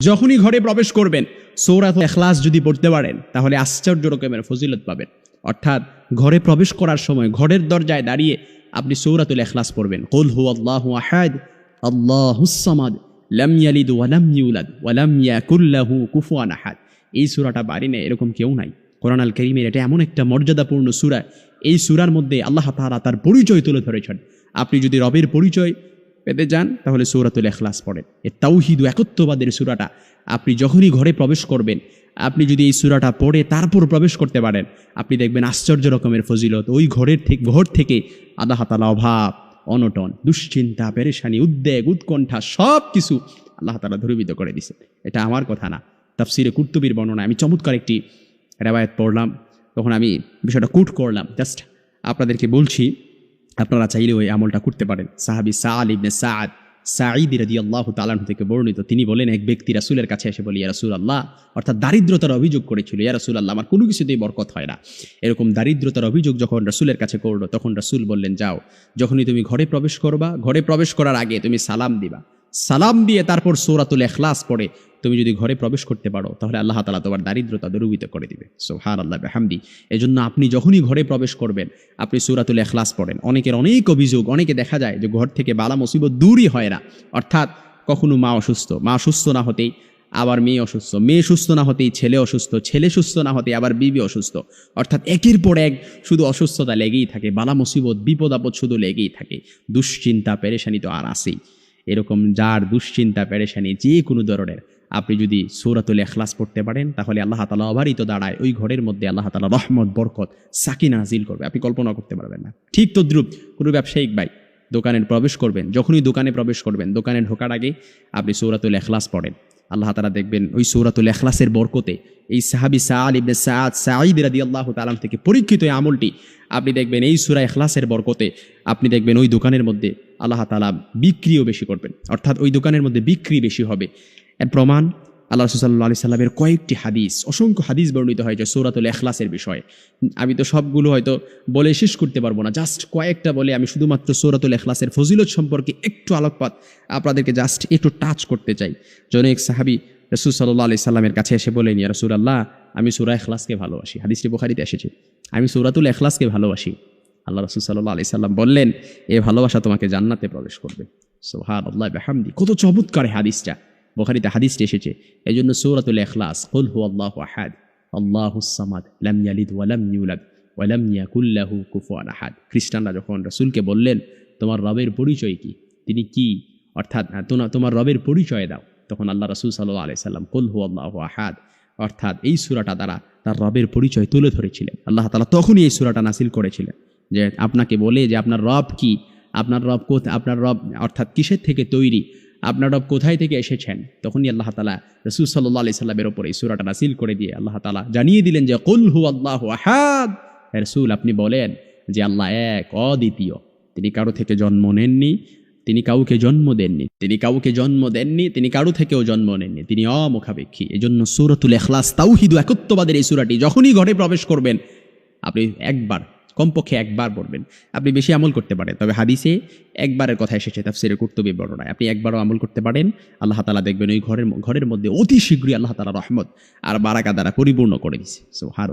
যখনই ঘরে প্রবেশ করবেন, সৌরাত এখলাস যদি পড়তে পারেন, তাহলে আশ্চর্য রকমের ফজিলত পাবেন। অর্থাৎ ঘরে প্রবেশ করার সময় ঘরের দরজায় দাঁড়িয়ে আপনি সৌরাতুল এখলাস পড়বেন। কুল হু আল্লাহু আহাদ আল্লাহুস সামাদ, লাম ইয়ালিদ ওয়ালাম ইউলাদ ওয়ালাম ইয়াকুল লাহু কুফুয়ান আহাদ। এই সূরাটা বাড়ি নেই এরকম কেউ নাই। কোরআন আল করিমের এটা এমন একটা মর্যাদাপূর্ণ সূরা, এই সূরার মধ্যে আল্লাহ তাআলা তার পরিচয় তুলে ধরেছেন। আপনি যদি রবের পরিচয় পেতে যান, তাহলে সৌরাতুল এখলাস পড়েন। এ তাওহিদ একত্ববাদের সুরাটা, আপনি যখনই ঘরে প্রবেশ করবেন, আপনি যদি এই সুরাটা পড়ে তারপর প্রবেশ করতে পারেন, আপনি দেখবেন আশ্চর্য রকমের ফজিলত। ওই ঘরের থেকে ঘর থেকে আল্লাহ তালা অভাব, অনটন, দুশ্চিন্তা, পেরেশানি, উদ্বেগ, উৎকণ্ঠা সব কিছু আল্লাহ তালা ধরুবিত করে দিছে এটা আমার কথা না। তাফসিরে কুর্তুবির বর্ণনা আমি চমৎকার একটি রেবায়ত পড়লাম, তখন আমি বিষয়টা কুট করলাম। জাস্ট আপনাদেরকে বলছি আপনারা চাইলে ওই আমলটা করতে পারেন। সাহাবি সাল ইবনে সাদ সাঈদ রাজি আল্লাহ তালান থেকে বর্ণিত, তিনি বলেন, এক ব্যক্তি রাসুলের কাছে এসে বলি রাসুল আল্লাহ অর্থাৎ দারিদ্রতার অভিযোগ করেছিল, ইয়া রাসুল আল্লাহ আমার কোনো কিছুতেই বরকত হয় না। এরকম দারিদ্রতার অভিযোগ যখন রাসুলের কাছে করল, তখন রাসুল বললেন, যাও, যখনই তুমি ঘরে প্রবেশ করবা, ঘরে প্রবেশ করার আগে তুমি সালাম দিবা। সালাম দিয়ে তারপর সৌরাতুল এখলাস পড়ে। তুমি যদি ঘরে প্রবেশ করতে পারো, তাহলে আল্লাহ তালা তোমার দারিদ্রতা দূরীভূত করে দিবে। সোহান আল্লাহ হামদি এজন্য আপনি যখনই ঘরে প্রবেশ করবেন, আপনি সুরাতুল এখলাস পড়েন। অনেকের অনেক অভিযোগ, অনেকে দেখা যায় যে ঘর থেকে বালা মুসিবত দূরই হয় না। অর্থাৎ কখনো মা অসুস্থ, মা সুস্থ না হতেই আবার মেয়ে অসুস্থ, মেয়ে সুস্থ না হতেই ছেলে অসুস্থ, ছেলে সুস্থ না হতেই আবার বিবি অসুস্থ। অর্থাৎ একের পর এক শুধু অসুস্থতা লেগেই থাকে, বালা মুসিবত, বিপদ আপদ শুধু লেগেই থাকে। দুশ্চিন্তা, পেরেশানি তো আর আসেই এরকম যার দুশ্চিন্তা, পেরেশানি যে কোনো ধরনের, আপনি যদি সৌরাতুল এখলাস পড়তে পারেন, তাহলে আল্লাহ তালা অবারিত দাঁড়ায় ওই ঘরের মধ্যে আল্লাহ তালা রহমত, বরকত সাকিনা হাজিল করবে। আপনি কল্পনা করতে পারবেন না। ঠিক তদ্রুপ কোনো ব্যবসায়িক ভাই দোকানে প্রবেশ করবেন, যখনই দোকানে প্রবেশ করবেন, দোকানে ঢোকার আগে আপনি সৌরাতুল এখলাস পড়েন। আল্লাহ তালা দেখবেন ওই সৌরাতুল এখলাসের বরকতে এই সাহাবি সাল ইবনে সাদ সাঈদ রাদি আল্লাহ তালাম থেকে পরীক্ষিত এই আমলটি। আপনি দেখবেন এই সুরা এখলাসের বরকতে আপনি দেখবেন ওই দোকানের মধ্যে আল্লাহ তালা বিক্রিও বেশি করবেন। অর্থাৎ ওই দোকানের মধ্যে বিক্রি বেশি হবে। এর প্রমাণ আল্লাহ রসুল্লাহ আলি সাল্লামের কয়েকটি হাদিস, অসংখ্য হাদিস বর্ণিত হয় যে সৌরাতুল এখলাসের বিষয়ে। আমি তো সবগুলো হয়তো বলে শেষ করতে পারব না জাস্ট কয়েকটা বলে আমি শুধুমাত্র সৌরাতুল এখলাসের ফজিলত সম্পর্কে একটু আলোকপাত আপনাদেরকে জাস্ট একটু টাচ করতে চাই। জনক সাহাবি রসুল সাল্লাহ আলি সাল্লামের কাছে এসে বলেন ইয়া রসুল আল্লাহ আমি সুরা এখলাসকে ভালোবাসি। হাদিসটি বুখারিতে এসেছে। আমি সৌরাতুল এখলাসকে ভালোবাসি। আল্লাহ রসুল সাল্লাহ আলি সাল্লাম বললেন, এ ভালোবাসা তোমাকে জান্নাতে প্রবেশ করবে। সোহান আল্লাহ বেহামদি। কত চমৎকার হাদিসটা। বোখারিতে হাদিসটি এসেছে এই জন্য সৌরাতুল এখলাস কুল হু আল্লাহ আহাদ আল্লাহ সামাদ লাম ইয়ালিদ ওয়ালাম ইউলাদ ওয়ালাম ইয়াকুল্লাহু আহাদ। খ্রিস্টানরা যখন রসুলকে বললেন তোমার রবের পরিচয় কি? তিনি কি? অর্থাৎ আহ, তোমার রবের পরিচয় দাও। তখন আল্লাহ রসুল সাল্লাহ আলাই সাল্লাম কুল হু আল্লাহ আহাদ অর্থাৎ এই সুরাটা দ্বারা তার রবের পরিচয় তুলে ধরেছিলেন। আল্লাহ তালা তখনই এই সুরাটা নাসিল করেছিলেন যে আপনাকে বলে যে আপনার রব কি? আপনার রব কোথ আপনার রব অর্থাৎ কিসের থেকে তৈরি? আপনার রব কোথায় থেকে এসেছেন? তখনই আল্লাহ তালা রসুল সাল্লাহ আলি সাল্লামের ওপর এই সুরাটা নাসিল করে দিয়ে আল্লাহ তালা জানিয়ে দিলেন যে, কুল হু আল্লাহ আহাদ রসুল, আপনি বলেন যে, আল্লাহ এক, অদ্বিতীয়। তিনি কারও থেকে জন্ম নেননি, তিনি কাউকে জন্ম দেননি। তিনি কাউকে জন্ম দেননি, তিনি কারও থেকেও জন্ম নেননি। তিনি অমুখাপেক্ষী। এজন্য সুরতুল এখলাস তাওহিদু একত্ববাদের এই সুরাটি যখনই ঘরে প্রবেশ করবেন, আপনি একবার কমপক্ষে একবার পড়বেন। আপনি বেশি আমল করতে পারেন, তবে হাদিসে একবারের কথা এসেছে তাফসিরের কর্তব্য বর্ণনায়। আপনি একবারও আমল করতে পারেন, আল্লাহ তালা দেখবেন ওই ঘরের ঘরের মধ্যে অতি শীঘ্রই আল্লাহ তালা রহমত আর বারাকা দ্বারা পরিপূর্ণ করে দিছে। সো হার